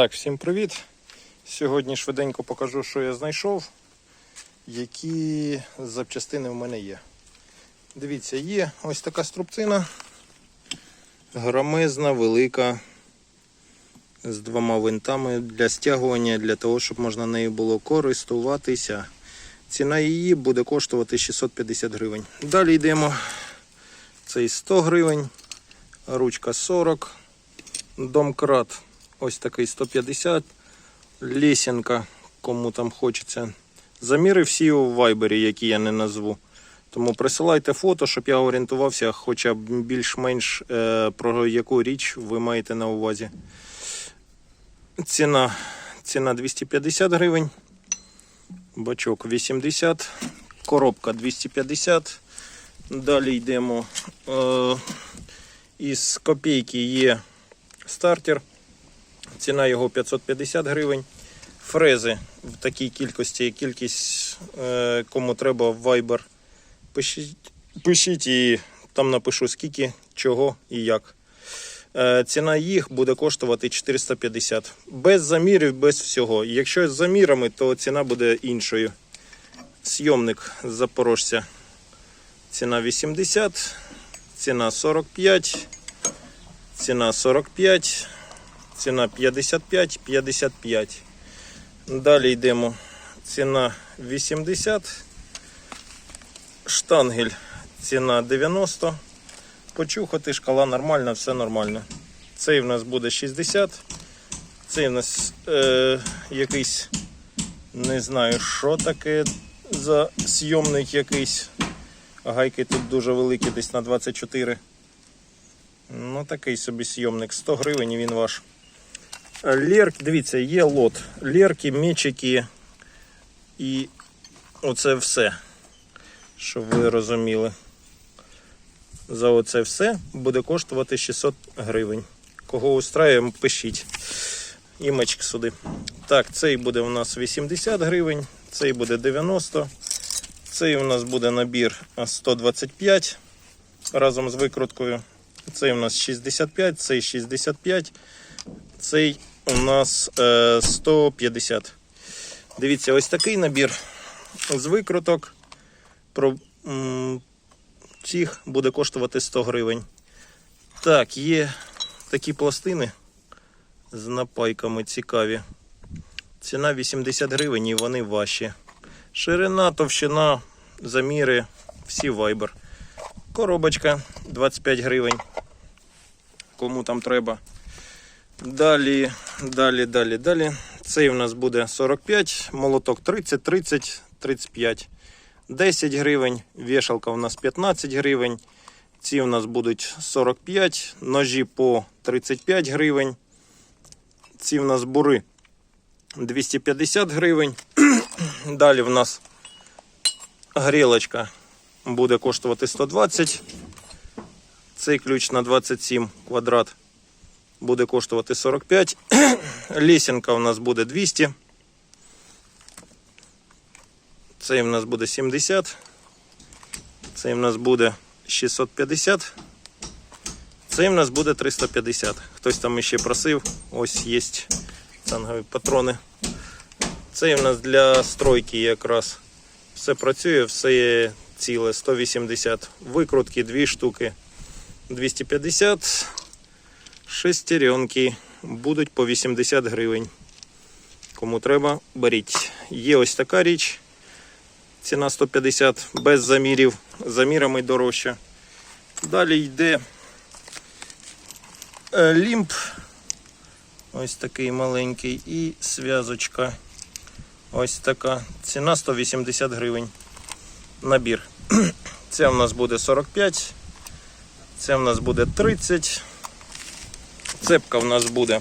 Так, всім привіт. Сьогодні швиденько покажу, що я знайшов, які запчастини в мене є. Дивіться, є ось така струбцина. Громезна, велика, з двома винтами для стягування, для того, щоб можна нею було користуватися. Ціна її буде коштувати 650 гривень. Далі йдемо. Цей 100 гривень, ручка 40, домкрат ось такий 150, лесенка, кому там хочеться. Заміри всі у вайбері, які я не назву. Тому присилайте фото, щоб я орієнтувався, хоча б більш-менш е, про яку річ ви маєте на увазі. Ціна, ціна 250 гривень, бачок 80, коробка 250. Далі йдемо. Е, із копійки є стартер. Ціна його 550 гривень. Фрези в такій кількості, кількість е, кому треба в Viber. Пишіть, пишіть і там напишу скільки, чого і як. Е, ціна їх буде коштувати 450. Без замірів, без всього. Якщо з замірами, то ціна буде іншою. Сйомник з Запорожця. Ціна 80, ціна 45, ціна 45. Ціна 55, 55. Далі йдемо. Ціна 80. Штангель. Ціна 90. Почухати, шкала нормальна, все нормально. Цей в нас буде 60. Цей в нас е, якийсь, не знаю, що таке за сйомник якийсь. Гайки тут дуже великі, десь на 24. Ну, такий собі сйомник. 100 гривень він ваш. Лерк, дивіться, є лот. Лерки, мечики і оце все. Щоб ви розуміли. За оце все буде коштувати 600 гривень. Кого устраює, пишіть. Імечки сюди. Так, цей буде у нас 80 гривень, цей буде 90. Цей у нас буде набір 125 разом з викруткою. Цей у нас 65, цей 65, цей у нас е, 150. Дивіться, ось такий набір з викруток. Про цих буде коштувати 100 гривень. Так, є такі пластини з напайками цікаві. Ціна 80 гривень і вони ваші. Ширина, товщина, заміри, всі вайбер. Коробочка 25 гривень. Кому там треба. Далі, далі, далі, далі. Цей у нас буде 45, молоток 30, 30, 35, 10 гривень. Вішалка у нас 15 гривень. Ці у нас будуть 45, ножі по 35 гривень. Ці у нас бури 250 гривень. Далі в нас грілочка буде коштувати 120. Цей ключ на 27 квадрат буде коштувати 45. Лесенка у нас буде 200. Цей у нас буде 70. Цей у нас буде 650. Цей у нас буде 350. Хтось там іще просив. Ось є цангові патрони. Цей у нас для стройки якраз. Все працює, все є ціле. 180 викрутки, 2 штуки. 250 шестеренки будуть по 80 гривень. Кому треба, беріть. Є ось така річ. Ціна 150 без замірів. Замірами дорожче. Далі йде е, лімп. Ось такий маленький. І зв'язочка. Ось така. Ціна 180 гривень. Набір. Це в нас буде 45. Це в нас буде 30. Цепка в нас буде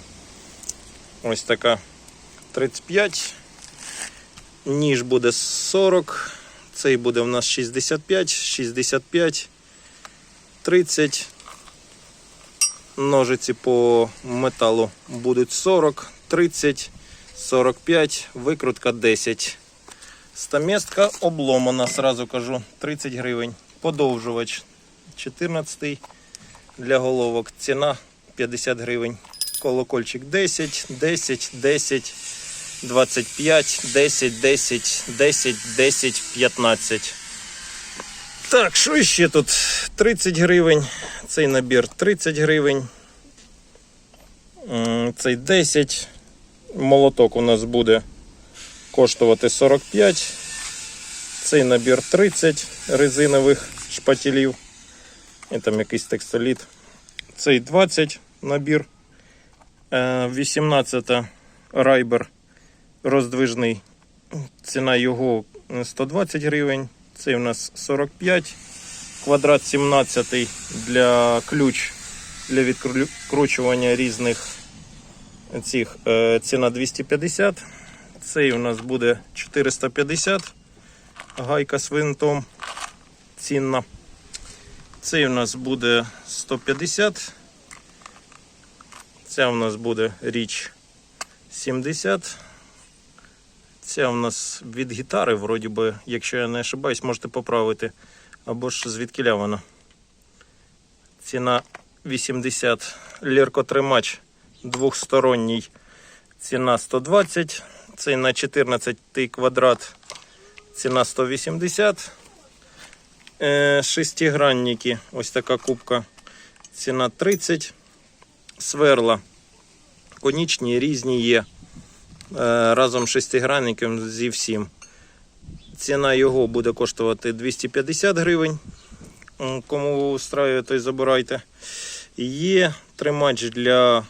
ось така 35. Ніж буде 40. Цей буде в нас 65, 65, 30. Ножиці по металу будуть 40, 30, 45, викрутка 10. Стаместка обломана, сразу кажу, 30 гривень. Подовжувач 14 для головок. Ціна 50 гривень. колокольчик 10, 10, 10, 25, 10, 10, 10, 10, 15. Так, що ще тут? 30 гривень. Цей набір 30 гривень. Цей 10. Молоток у нас буде коштувати 45. Цей набір 30 резинових шпателів. І там якийсь текстоліт. Цей 20 набір. Е, 18 райбер роздвижний. Ціна його 120 гривень. Цей у нас 45. Квадрат 17 для ключ для відкручування різних цих е, ціна 250. Цей у нас буде 450. Гайка з винтом цінна. Цей у нас буде 150. Ця у нас буде річ 70. Ця у нас від гітари, вроді би, якщо я не ошибаюсь, можете поправити. Або ж звідкиля вона. Ціна 80. Ліркотримач двохсторонній. Ціна 120. Цей на 14 квадрат. Ціна 180. Е, Шестигранники. Ось така кубка. Ціна 30. Сверла. Конічні різні є. Е, Разом з шестигранником зі всім. Ціна його буде коштувати 250 гривень. Кому устраює, той забирайте. Є тримач для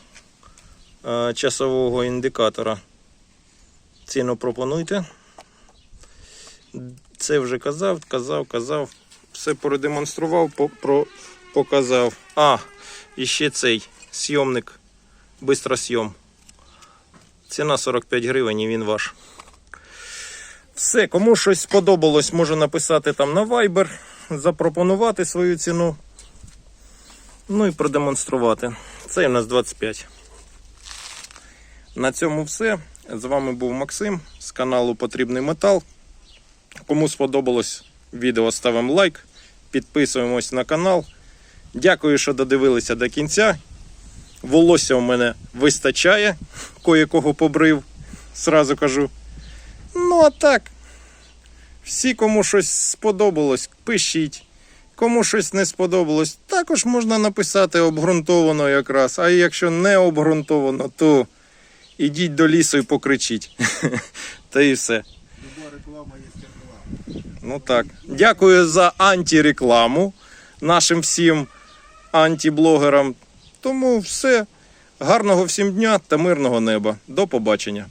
е, часового індикатора. Ціну пропонуйте. Це вже казав, казав, казав. Все продемонстрував, показав. А, і ще цей сйомник. Бистросйом. Ціна 45 гривень і він ваш. Все, кому щось сподобалось, може написати там на Viber, запропонувати свою ціну. Ну і продемонструвати. Це у нас 25. На цьому все. З вами був Максим з каналу Потрібний Метал. Кому сподобалось відео, ставимо лайк, підписуємось на канал. Дякую, що додивилися до кінця. Волосся у мене вистачає, кое-кого побрив, сразу кажу. Ну, а так, всі, кому щось сподобалось, пишіть. Кому щось не сподобалось, також можна написати обґрунтовано якраз. А якщо не обґрунтовано, то ідіть до лісу і покричіть. Та і все. Люба реклама є реклама. Ну так. Дякую за антирекламу нашим всім антиблогерам. Тому все. Гарного всім дня та мирного неба. До побачення.